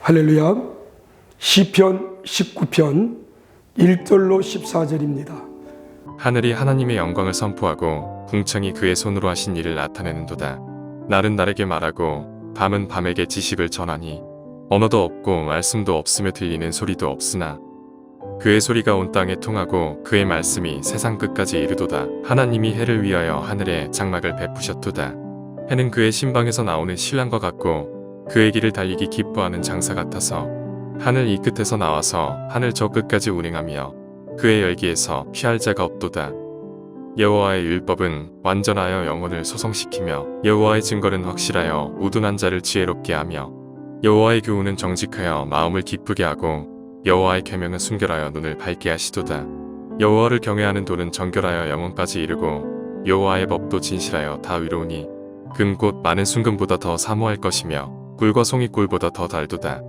할렐루야. 시편 19편 1절로 14절입니다. 하늘이 하나님의 영광을 선포하고 궁창이 그의 손으로 하신 일을 나타내는도다. 날은 날에게 말하고 밤은 밤에게 지식을 전하니 언어도 없고 말씀도 없으며 들리는 소리도 없으나 그의 소리가 온 땅에 통하고 그의 말씀이 세상 끝까지 이르도다. 하나님이 해를 위하여 하늘에 장막을 베푸셨도다. 해는 그의 신방에서 나오는 신랑과 같고 그의 길을 달리기 기뻐하는 장사 같아서 하늘 이 끝에서 나와서 하늘 저 끝까지 운행하며 그의 열기에서 피할 자가 없도다. 여호와의 율법은 완전하여 영혼을 소성시키며 여호와의 증거는 확실하여 우둔한 자를 지혜롭게 하며 여호와의 교훈은 정직하여 마음을 기쁘게 하고 여호와의 계명은 순결하여 눈을 밝게 하시도다. 여호와를 경외하는 도는 정결하여 영혼까지 이르고 여호와의 법도 진실하여 다 위로우니 금곧 많은 순금보다 더 사모할 것이며 꿀과 송이꿀보다 더 달도다.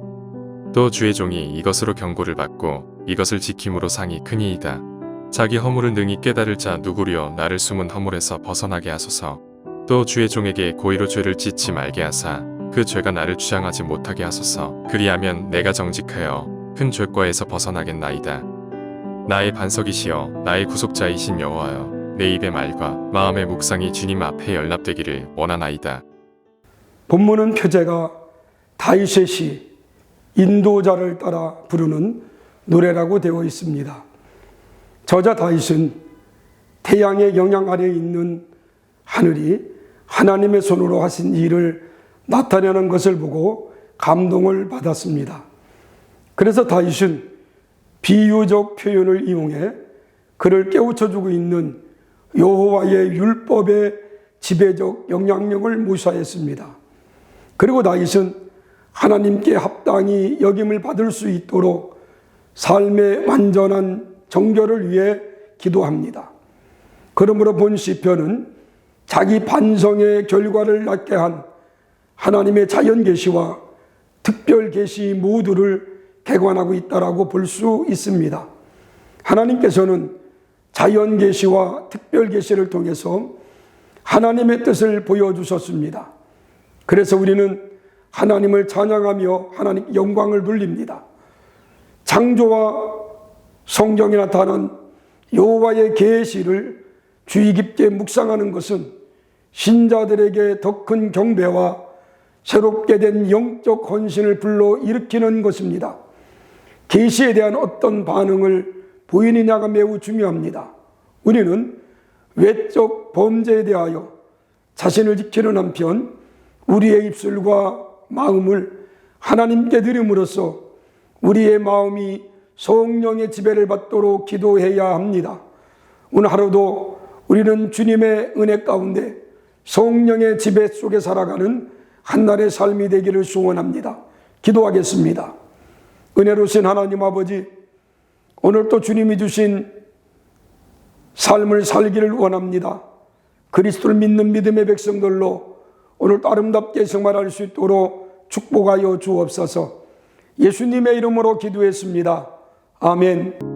또 주의 종이 이것으로 경고를 받고 이것을 지킴으로 상이 크니이다. 자기 허물을 능히 깨달을 자 누구려 나를 숨은 허물에서 벗어나게 하소서. 또 주의 종에게 고의로 죄를 짓지 말게 하사 그 죄가 나를 주장하지 못하게 하소서. 그리하면 내가 정직하여 큰 죄과에서 벗어나겠나이다. 나의 반석이시여 나의 구속자이신 여호와여 내 입의 말과 마음의 묵상이 주님 앞에 연락되기를 원하나이다. 본문은 표제가 다윗의 시 인도자를 따라 부르는 노래라고 되어 있습니다. 저자 다윗은 태양의 영향 아래 있는 하늘이 하나님의 손으로 하신 일을 나타내는 것을 보고 감동을 받았습니다. 그래서 다윗은 비유적 표현을 이용해 그를 깨우쳐주고 있는 여호와의 율법의 지배적 영향력을 무사했습니다. 그리고 다윗은 하나님께 합당히 여김을 받을 수 있도록 삶의 완전한 정결을 위해 기도합니다. 그러므로 본 시편은 자기 반성의 결과를 낳게 한 하나님의 자연 계시와 특별 계시 모두를 개관하고 있다라고 볼 수 있습니다. 하나님께서는 자연 계시와 특별 계시를 통해서 하나님의 뜻을 보여주셨습니다. 그래서 우리는 하나님을 찬양하며 하나님 영광을 돌립니다. 창조와 성경에 나타난 여호와의 계시를 주의 깊게 묵상하는 것은 신자들에게 더 큰 경배와 새롭게 된 영적 헌신을 불러 일으키는 것입니다. 계시에 대한 어떤 반응을 보이느냐가 매우 중요합니다. 우리는 외적 범죄에 대하여 자신을 지키는 한편 우리의 입술과 마음을 하나님께 드림으로써 우리의 마음이 성령의 지배를 받도록 기도해야 합니다. 오늘 하루도 우리는 주님의 은혜 가운데 성령의 지배 속에 살아가는 한날의 삶이 되기를 소원합니다. 기도하겠습니다. 은혜로신 하나님 아버지, 오늘 또 주님이 주신 삶을 살기를 원합니다. 그리스도를 믿는 믿음의 백성들로 오늘 아름답게 생활할 수 있도록 축복하여 주옵소서. 예수님의 이름으로 기도했습니다. 아멘.